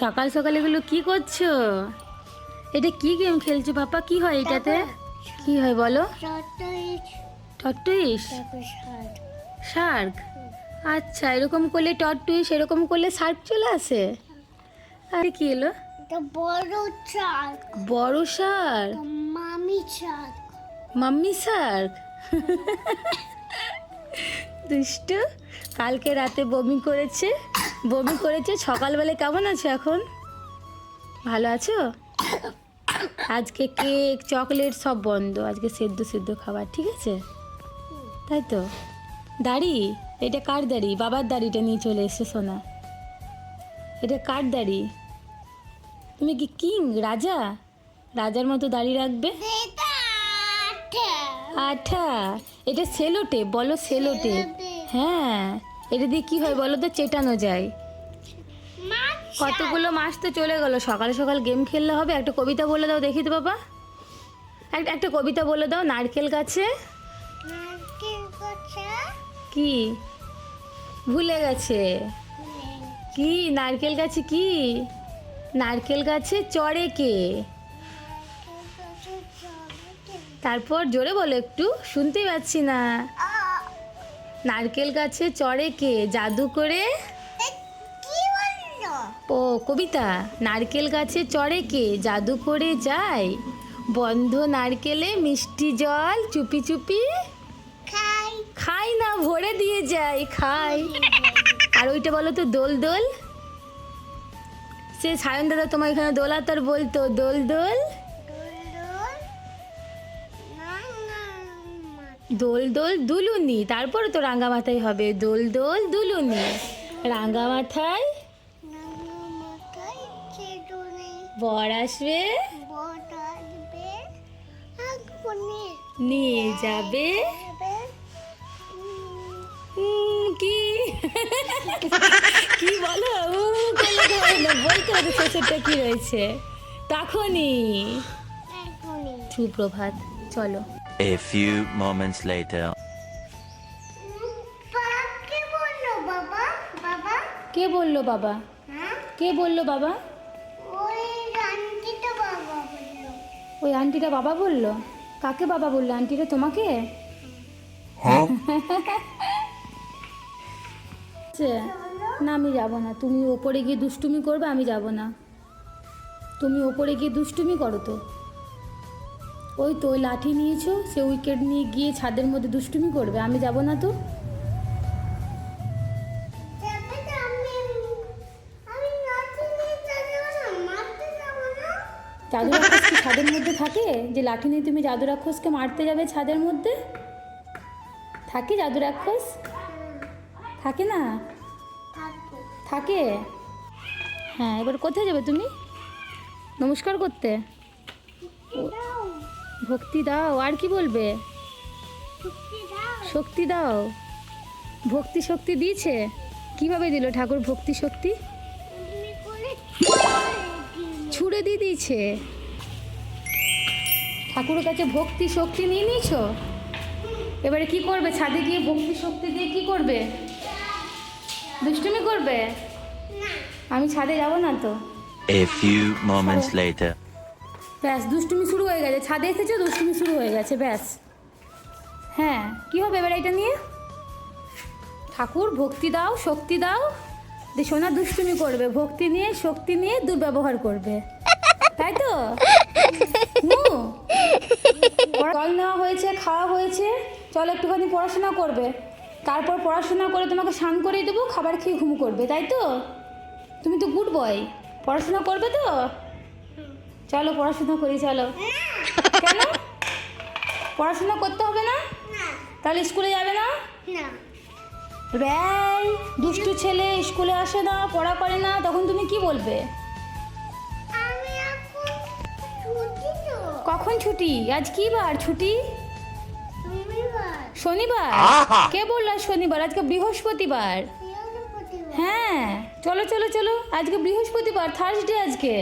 সকাল সকাল এগুলো কি করছ? এটা কি গেম খেলছো পাপা? কি হয় এটাতে? কি হয় বলো? টটুইস শার্ক আচ্ছা এরকম করলে টটুইস এরকম করলে শার্ক চলে আসে? আরে কি এলো? বড় বড় শার্ক মামি মাম্মি শার্ক দুষ্টু? কালকে রাতে বমি করেছে। বমি করেছে। সকালবেলা কেমন আছো এখন? ভালো আছো? আজকে কেক চকলেট সব বন্ধ। আজকে সেদ্ধ সেদ্ধ খাবার ঠিক আছে? তাই তো? দাড়ি? এটা কার দাড়ি? বাবার দাড়িটা নিয়ে চলে এসছে সোনা। এটা কার দাড়ি? তুমি কি কিং রাজা? রাজার মতো দাড়ি রাখবে? আঠা। এটা সেলোটে বলো সেলোটে হ্যাঁ এটা দিয়ে কি হয় বলো তো? চেটানো যায়। কতগুলো মাস তো চলে গেল। সকালে সকাল গেম খেললে হবে। একটা কবিতা বলে দাও দেখি তো বাবা। একটা একটা কবিতা বলে দাও। নারকেল গাছে। কি? ভুলে গেছে। কি? নারকেল গাছে কি? নারকেল গাছে চড়ে কে? তারপর জোরে বলো একটু। শুনতেই পাচ্ছি না। নারকেল গাছে চড়ে কে? জাদু করে? ও কবিতা নারকেল গাছে চড়ে কে? জাদু করে যায়? বন্ধ নারকেলে মিষ্টি জল চুপি চুপি? খাই। না ভরে দিয়ে যায় খাই। আর ওইটা বলো তো দোল দোল? সে সায়ন দাদা তোমার এখানে দোলাতার বলতো দোল দোল? দোল দোল দুলুনি তারপরে তো রাঙ্গা মাথায় হবে। দোল দোল দুলুনি। রাঙ্গা মাথায় বর আসবে? নিয়ে যাবে? কি? কি বলো। বলতে হবে শেষেরটা কি রয়েছে। তখনই। সুপ্রভাত চলো। A few moments later. বাবা? বাবা? কে বলল বাবা? হ্যাঁ? কে বলল বাবা? ওই আন্টিটা বাবা বলল। ওই আন্টিটা বাবা বলল? কাকে বাবা বলল? আন্টিটা তোমাকে? আচ্ছা, না আমি যাব না। তুমি ওপরে গিয়ে দুষ্টুমি করবে আমি যাব না। তুমি ওপরে গিয়ে দুষ্টুমি করো তো। ওই তো ওই লাঠি নিয়েছো সে উইকেট নিয়ে গিয়ে ছাদের মধ্যে দুষ্টুমি করবে আমি যাব না তো? জাদু রাক্ষস কি ছাদের মধ্যে থাকে? যে লাঠি নিয়ে তুমি জাদু রাক্ষসকে মারতে যাবে ছাদের মধ্যে? থাকে জাদু রাক্ষস? থাকে না? থাকে। হ্যাঁ এবার কোথায় যাবে তুমি? নমস্কার করতে। ভক্তি দাও আর কি বলবে? শক্তি দাও। ভক্তি শক্তি দিয়েছে? কীভাবে দিল ঠাকুর ভক্তি শক্তি? ছুঁড়ে দিয়ে দিয়েছে। ঠাকুরের কাছে ভক্তি শক্তি নিয়ে নিয়েছো? এবারে কি করবে? ছাদে গিয়ে ভক্তি শক্তি দিয়ে কি করবে? দুষ্টুমি করবে? আমি ছাদে যাব না তো। A few moments later. ব্যাস, দুষ্টুমি শুরু হয়ে গেছে। ছাদে এসেছ, দুষ্টুমি শুরু হয়ে গেছে, ব্যাস। হ্যাঁ কি হবে এবার এটা নিয়ে? ঠাকুর, ভক্তি দাও, শক্তি দাও। সোনা দুষ্টুমি করবে, ভক্তি নিয়ে, শক্তি নিয়ে দুর্ব্যবহার করবে। তাই তো? জল নেওয়া হয়েছে, খাওয়া হয়েছে, চল একটুখানি পড়াশোনা করবে। তারপর পড়াশোনা করে তোমাকে স্নান করিয়ে দেবো, খাবার খেয়ে ঘুম করবে, তাই তো? তুমি তো গুড বয়, পড়াশোনা করবে তো? চলো পড়াশোনা করি চলো। কেন? পড়াশোনা করতে হবে না? তাহলে স্কুলে যাবে না? ব্যয় দুষ্টু ছেলে স্কুলে আসে না পড়া করে না তখন তুমি কি বলবে? আমি এখন ছুটি তো। কখন ছুটি? আজ কি বার? ছুটি? শনিবার। কে বলল শনিবার? আজকে বৃহস্পতিবার। বৃহস্পতিবার। হ্যাঁ চলো চলো চলো আজকে বৃহস্পতিবার থার্সডে আজকে।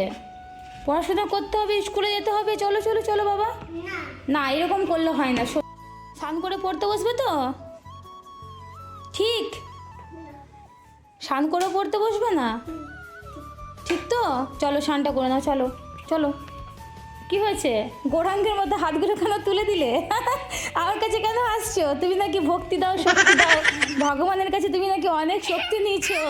পড়াশোনা করতে হবে স্কুলে যেতে হবে চলো চলো চলো বাবা। না। এরকম করলে হয় না। স্নান করে পড়তে বসবে তো? ঠিক? স্নান করে পড়তে বসবে না? ঠিক তো? চলো স্নানটা করে নাও চলো চলো। কি হয়েছে? গোরাঙ্গের মধ্যে হাতগুলো কেন তুলে দিলে? আমার কাছে কেন আসছো? তুমি নাকি ভক্তি দাও শক্তি দাও। ভগবানের কাছে তুমি নাকি অনেক শক্তি নিয়েছো।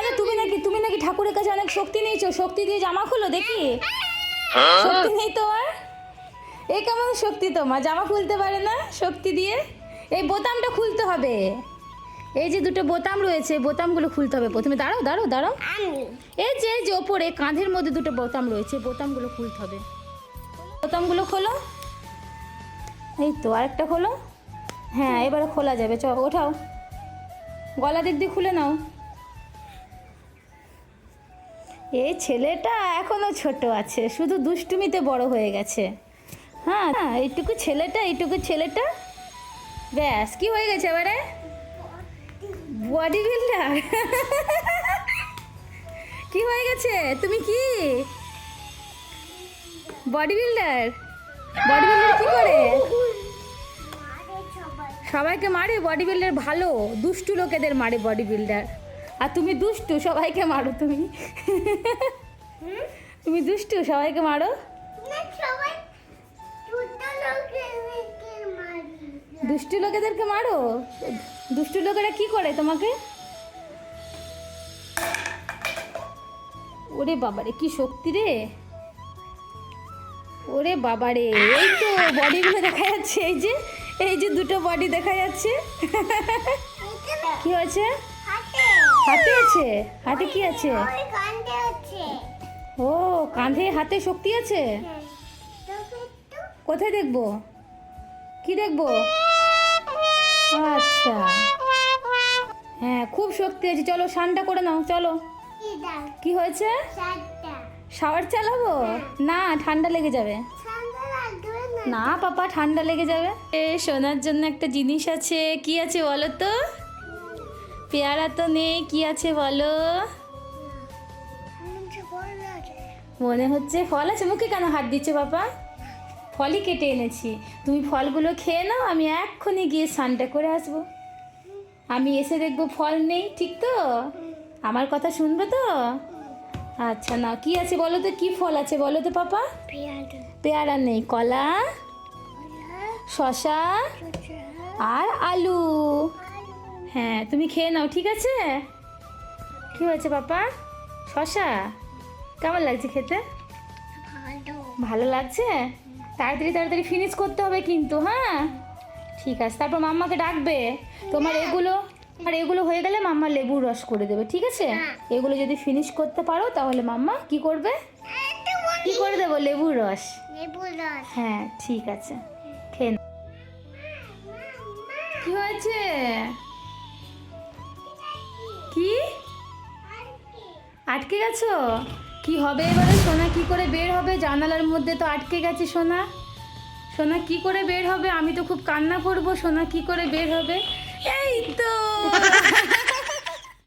কেন তুমি নাকি তুমি নাকি ঠাকুরের কাছে অনেক শক্তি নিয়েছো? শক্তি দিয়ে জামা খুলো দেখি। শক্তি নেই তোমার এই কেমন শক্তি তোমার? জামা খুলতে পারে না শক্তি দিয়ে? এই বোতামটা খুলতে হবে। এই যে দুটো বোতাম রয়েছে বোতামগুলো খুলতে হবে। প্রথমে দাঁড়াও দাঁড়াও দাঁড়াও। এই যে এই যে ওপরে কাঁধের মধ্যে দুটো বোতাম রয়েছে বোতামগুলো খুলতে হবে। বোতামগুলো খোলো। এই তো আরেকটা খোলো। হ্যাঁ এবারে খোলা যাবে। চ ওঠাও। গলা দিক দিয়ে খুলে নাও। এই ছেলেটা এখনও ছোট আছে, শুধু দুষ্টুমিতে বড় হয়ে গেছে। হ্যাঁ হ্যাঁ এইটুকু ছেলেটা এইটুকু ছেলেটা? ব্যাস, কি হয়ে গেছে এবারে? বডি বিল্ডার কি হয়ে গেছে? তুমি কি? বডি বিল্ডার বডি বিল্ডার কি করে? সবাইকে মারে বডি বিল্ডার ভালো, দুষ্টু লোকেদের মারে বডি বিল্ডার আর তুমি দুষ্টু সবাইকে মারো তুমি। তুমি দুষ্টু সবাইকে মারো। দুষ্টু লোকেদেরকে মারো। দুষ্টু লোকেরা কি করে তোমাকে? ওরে বাবারে কি শক্তি রে। ওরে বাবারে এই তো বডিগুলো দেখা যাচ্ছে এই যে এই যে দুটো বডি দেখা যাচ্ছে। কি হয়েছে? হাতে আছে? হাতে কি আছে? ও কাঁধে হাতে শক্তি আছে? হ্যাঁ কোথায় দেখব? কি দেখব? আচ্ছা। হ্যাঁ খুব শক্তি আছে। চলো স্নানটা করে নাও চলো। কি হয়েছে? শাওয়ার চালাবো না ঠান্ডা লেগে যাবে। না। না পাপা ঠান্ডা লেগে যাবে। এ শোনার জন্য একটা জিনিস আছে। কি আছে বলো তো? পেয়ারা তো নেই কি আছে বলো? মনে হচ্ছে ফল আছে। মুখে কেন হাত দিচ্ছে বাবা? ফলই কেটে এনেছি। তুমি ফলগুলো খেয়ে নাও আমি এক্ষুনি গিয়ে স্নানটা করে আসব। আমি এসে দেখব ফল নেই ঠিক তো? আমার কথা শুনবে তো? আচ্ছা না কি আছে বলো তো? কি ফল আছে বলো তো পাপা? পেয়ারা। পেয়ারা নেই কলা শশা আর আলু। হ্যাঁ তুমি খেয়ে নাও ঠিক আছে? কি হয়েছে পাপা? শশা? কেমন লাগছে খেতে? ভালো। ভালো লাগছে? তাড়াতাড়ি তাড়াতাড়ি ফিনিশ করতে হবে কিন্তু হ্যাঁ? ঠিক আছে তারপর মাম্মাকে ডাকবে। তোমার এগুলো আর এগুলো হয়ে গেলে মাম্মা লেবুর রস করে দেবে ঠিক আছে? এগুলো যদি ফিনিশ করতে পারো তাহলে মাম্মা কি করবে? কি করে দেবো? লেবুর রস। হ্যাঁ ঠিক আছে। খেয়ে। কি হয়েছে? আটকে গেছো? কি হবে এবারে? সোনা কি করে বের হবে? জানালার মধ্যে তো আটকে গেছে সোনা। সোনা কি করে বের হবে? আমি তো খুব কান্না করব। সোনা কি করে বের হবে? এই তো!